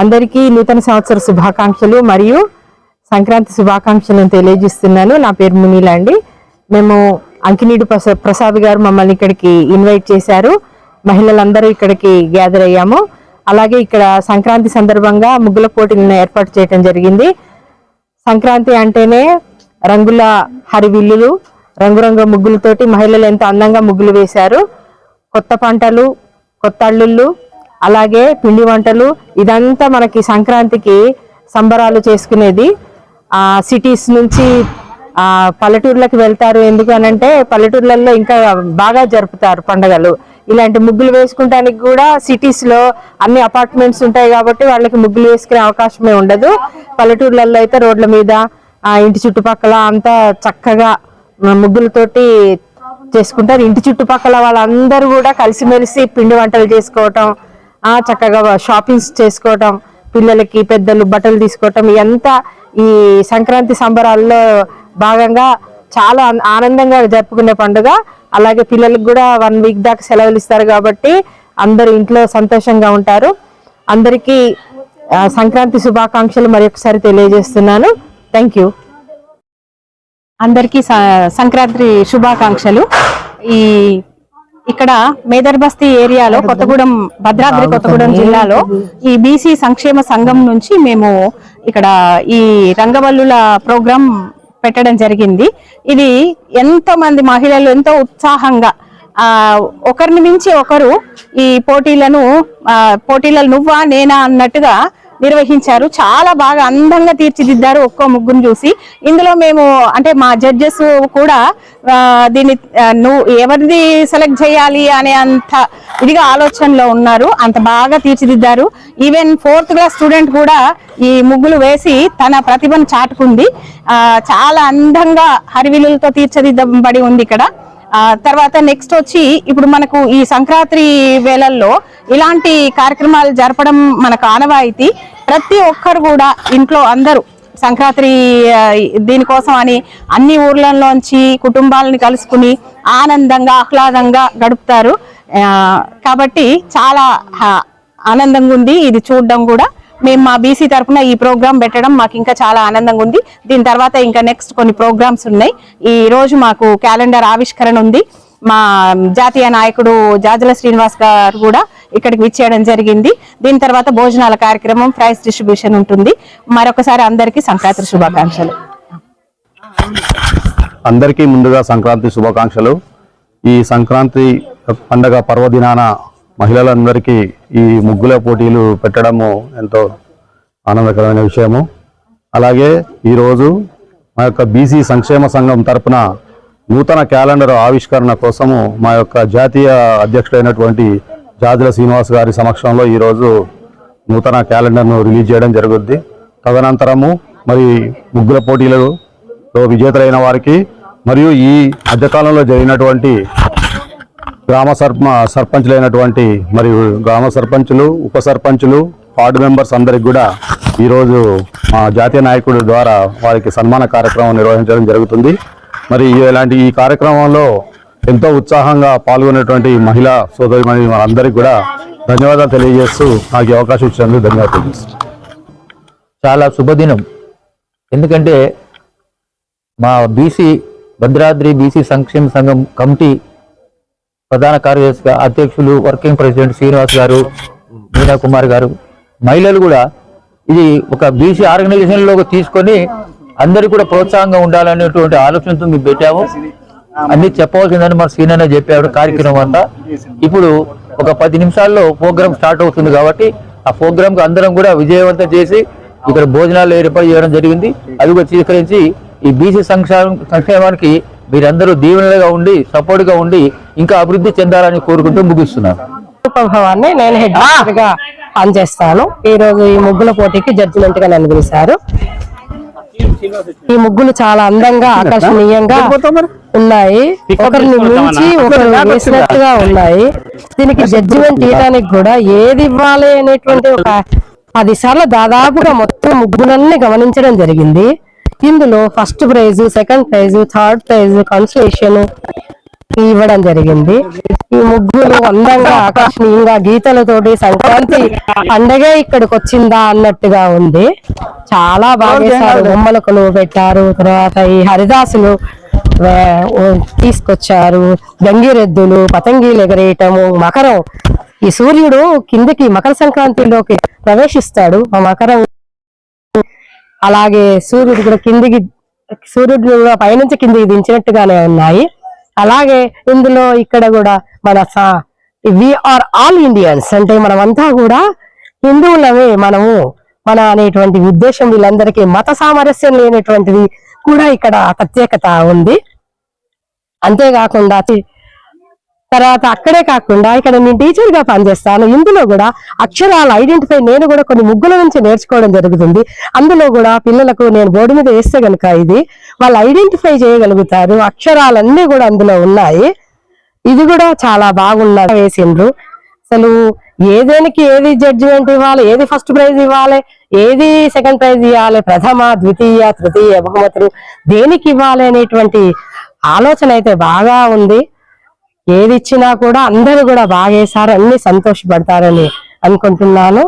అందరికీ నూతన సంవత్సర శుభాకాంక్షలు మరియు సంక్రాంతి శుభాకాంక్షలను తెలియజేస్తున్నాను. నా పేరు మునీల అండి. మేము అంకినీడు ప్రసాద్ గారు మమ్మల్ని ఇక్కడికి ఇన్వైట్ చేశారు. మహిళలందరూ ఇక్కడికి గ్యాదర్ అయ్యాము. అలాగే ఇక్కడ సంక్రాంతి సందర్భంగా ముగ్గుల పోటీలను ఏర్పాటు చేయడం జరిగింది. సంక్రాంతి అంటేనే రంగుల హరివిల్లులు రంగురంగు ముగ్గులతోటి మహిళలు ఎంతో అందంగా ముగ్గులు వేశారు. కొత్త పంటలు కొత్త అల్లుళ్ళు అలాగే పిండి వంటలు ఇదంతా మనకి సంక్రాంతికి సంబరాలు చేసుకునేది. సిటీస్ నుంచి పల్లెటూర్లకు వెళ్తారు ఎందుకు అనంటే పల్లెటూర్లలో ఇంకా బాగా జరుపుతారు పండుగలు. ఇలాంటి ముగ్గులు వేసుకుంటానికి కూడా సిటీస్లో అన్ని అపార్ట్మెంట్స్ ఉంటాయి కాబట్టి వాళ్ళకి ముగ్గులు వేసుకునే అవకాశమే ఉండదు. పల్లెటూర్లలో అయితే రోడ్ల మీద ఇంటి చుట్టుపక్కల అంతా చక్కగా ముగ్గులతోటి చేసుకుంటారు. ఇంటి చుట్టుపక్కల వాళ్ళందరూ కూడా కలిసిమెలిసి పిండి వంటలు చేసుకోవటం చక్కగా షాపింగ్స్ చేసుకోవటం పిల్లలకి పెద్దలు బట్టలు తీసుకోవటం ఇదంతా ఈ సంక్రాంతి సంబరాల్లో భాగంగా చాలా ఆనందంగా జరుపుకునే పండుగ. అలాగే పిల్లలకు కూడా వన్ వీక్ దాకా సెలవులు ఇస్తారు కాబట్టి అందరూ ఇంట్లో సంతోషంగా ఉంటారు. అందరికీ సంక్రాంతి శుభాకాంక్షలు మరి ఒకసారి తెలియజేస్తున్నాను. థ్యాంక్ యూ అందరికీ సంక్రాంతి శుభాకాంక్షలు. ఈ ఇక్కడ మేదర్ బస్తీ ఏరియాలో కొత్తగూడెం భద్రాద్రి కొత్తగూడెం జిల్లాలో ఈ బీసీ సంక్షేమ సంఘం నుంచి మేము ఇక్కడ ఈ రంగవల్లుల ప్రోగ్రాం పెట్టడం జరిగింది. ఇది ఎంతో మంది మహిళలు ఎంతో ఉత్సాహంగా ఆ ఒకరిని మించి ఒకరు ఈ పోటీలను ఆ, పోటీలలో నువ్వా నేనా అన్నట్టుగా నిర్వహించారు. చాలా బాగా అందంగా తీర్చిదిద్దారు ఒక్కో ముగ్గురు చూసి. ఇందులో మేము అంటే మా జడ్జెస్ కూడా దీన్ని నువ్వు ఎవరిది సెలెక్ట్ చేయాలి అనే అంత ఇదిగా ఆలోచనలో ఉన్నారు. అంత బాగా తీర్చిదిద్దారు. ఈవెన్ ఫోర్త్ క్లాస్ స్టూడెంట్ కూడా ఈ ముగ్గులు వేసి తన ప్రతిభను చాటుకుంది. చాలా అందంగా హరివిలులతో తీర్చిదిద్దబడి ఉంది ఇక్కడ. తర్వాత నెక్స్ట్ వచ్చి ఇప్పుడు మనకు ఈ సంక్రాంతి వేళల్లో ఇలాంటి కార్యక్రమాలు జరపడం మనకు ఆనవాయితీ. ప్రతి ఒక్కరు కూడా ఇంట్లో అందరూ సంక్రాంతి దీనికోసం అని అన్ని ఊర్లలోంచి కుటుంబాలని కలుసుకుని ఆనందంగా ఆహ్లాదంగా గడుపుతారు. కాబట్టి చాలా ఆనందంగా ఉంది. ఇది చూడడం కూడా మేము మా బీసీ తరఫున ఈ ప్రోగ్రామ్ పెట్టడం మాకు ఇంకా చాలా ఆనందంగా ఉంది. దీని తర్వాత ఇంకా నెక్స్ట్ కొన్ని ప్రోగ్రామ్స్ ఉన్నాయి. ఈ రోజు మాకు క్యాలెండర్ ఆవిష్కరణ ఉంది. మా జాతీయ నాయకుడు జాజల శ్రీనివాస్ గారు కూడా ఇక్కడికి విచ్చేయడం జరిగింది. దీని తర్వాత భోజనాల కార్యక్రమం ప్రైజ్ డిస్ట్రిబ్యూషన్ ఉంటుంది. మరొకసారి అందరికీ సంక్రాంతి శుభాకాంక్షలు. అందరికీ ముందుగా సంక్రాంతి శుభాకాంక్షలు. ఈ సంక్రాంతి పండగ పర్వదినాన మహిళలందరికీ ఈ ముగ్గుల పోటీలు పెట్టడము ఎంతో ఆనందకరమైన విషయము. అలాగే ఈరోజు మా యొక్క బీసీ సంక్షేమ సంఘం తరపున నూతన క్యాలెండర్ ఆవిష్కరణ కోసము మా యొక్క జాతీయ అధ్యక్షుడైనటువంటి జాజుల శ్రీనివాస్ గారి సమక్షంలో ఈరోజు నూతన క్యాలెండర్ను రిలీజ్ చేయడం జరుగుద్ది. తదనంతరము మరి ముగ్గుల పోటీలలో విజేతలైన వారికి మరియు ఈ మధ్యకాలంలో జరిగినటువంటి గ్రామ సర్ప సర్పంచులైనటువంటి మరియు గ్రామ సర్పంచులు ఉప సర్పంచులు వార్డు మెంబర్స్ అందరికి కూడా ఈరోజు మా జాతీయ నాయకుడి ద్వారా వారికి సన్మాన కార్యక్రమం నిర్వహించడం జరుగుతుంది. మరి ఇలాంటి ఈ కార్యక్రమంలో ఎంతో ఉత్సాహంగా పాల్గొనేటువంటి మహిళా సోదరి మనందరికీ కూడా ధన్యవాదాలు తెలియజేస్తూ నాకు అవకాశం ఇచ్చినందుకు ధన్యవాదాలు. చాలా శుభదినం. ఎందుకంటే మా బీసీ భద్రాద్రి బీసీ సంక్షేమ సంఘం కమిటీ ప్రధాన కార్యదర్శిగా అధ్యక్షులు వర్కింగ్ ప్రెసిడెంట్ శ్రీనివాస్ గారు మీనా కుమార్ గారు మహిళలు కూడా ఇది ఒక బీసీ ఆర్గనైజేషన్లోకి తీసుకొని అందరికీ కూడా ప్రోత్సాహంగా ఉండాలనేటువంటి ఆలోచనతో మేము పెట్టాము. అన్ని చెప్పవలసిందని మన సీనియర్ చెప్పాడు కార్యక్రమం అంతా. ఇప్పుడు ఒక పది నిమిషాల్లో ప్రోగ్రామ్ స్టార్ట్ అవుతుంది కాబట్టి ఆ ప్రోగ్రామ్ అందరం కూడా విజయవంతం చేసి ఇక్కడ భోజనాలు ఏర్పాటు చేయడం జరిగింది. అది కూడా స్వీకరించి ఈ బీసీ సంక్షేమం సంక్షేమానికి మీరందరూ దీవెనలుగా ఉండి సపోర్ట్గా ఉండి ఇంకా అభివృద్ధి చెందాలని కోరుకుంటూ ముగిస్తున్నాను. నేను హెడ్ మాస్టర్గా పనిచేస్తాను. ఈ రోజు ఈ ముగ్గుల పోటీకి జడ్జిమెంట్గా నన్ను పిలిచారు. ఈ ముగ్గులు చాలా అందంగా ఆకర్షణీయంగా ఉన్నాయి. ఒకరిని మించి ఒకరు వేసినట్టుగా ఉన్నాయి. దీనికి జడ్జిమెంట్ ఇవ్వడానికి కూడా ఏది ఇవ్వాలి అనేటువంటి ఒక పది సార్లు దాదాపుగా మొత్తం ముగ్గులన్నీ గమనించడం జరిగింది. ఇందులో first prize second prize third prize consolation ఇవ్వడం జరిగింది. ఈ ముగ్గులు అందంగా ఆకర్షణీయంగా గీతలతోటి సంక్రాంతి పండగే ఇక్కడికి వచ్చిందా అన్నట్టుగా ఉంది. చాలా బాగా చేశారు. బొమ్మల కొలువు పెట్టారు. తర్వాత ఈ హరిదాసులు తీసుకొచ్చారు. గంగిరెద్దులు పతంగీలు ఎగరేయటము మకరం. ఈ సూర్యుడు కిందకి మకర సంక్రాంతిలోకి ప్రవేశిస్తాడు. ఆ మకరం అలాగే సూర్యుడు కూడా కిందికి సూర్యుడు కూడా పైనుంచి కిందికి దించినట్టుగానే ఉన్నాయి. అలాగే ఇందులో ఇక్కడ కూడా మన ఆర్ ఆల్ ఇండియన్స్ అంటే మనమంతా కూడా హిందువులమే మనము. మన అనేటువంటి ఉద్దేశం వీళ్ళందరికీ మత సామరస్యం లేనటువంటిది కూడా ఇక్కడ ప్రత్యేకత ఉంది. అంతేకాకుండా తర్వాత అక్కడే కాకుండా ఇక్కడ నేను టీచర్గా పనిచేస్తాను. ఇందులో కూడా అక్షరాలు ఐడెంటిఫై నేను కూడా కొన్ని ముగ్గుల నుంచి నేర్చుకోవడం జరుగుతుంది. అందులో కూడా పిల్లలకు నేను బోర్డు మీద వేస్తే గనుక ఇది వాళ్ళు ఐడెంటిఫై చేయగలుగుతారు. అక్షరాలన్నీ కూడా అందులో ఉన్నాయి. ఇది కూడా చాలా బాగున్నా వేసిండ్రు. అసలు ఏదేనికి ఏది జడ్జిమెంట్ ఇవ్వాలి ఏది ఫస్ట్ ప్రైజ్ ఇవ్వాలి ఏది సెకండ్ ప్రైజ్ ఇవ్వాలి ప్రథమ ద్వితీయ తృతీయ బహుమతులు దేనికి ఇవ్వాలి అనేటువంటి ఆలోచన అయితే బాగా ఉంది. ఏది ఇచ్చినా కూడా అందరూ కూడా బాగా అన్ని సంతోషపడతారని అనుకుంటున్నాను.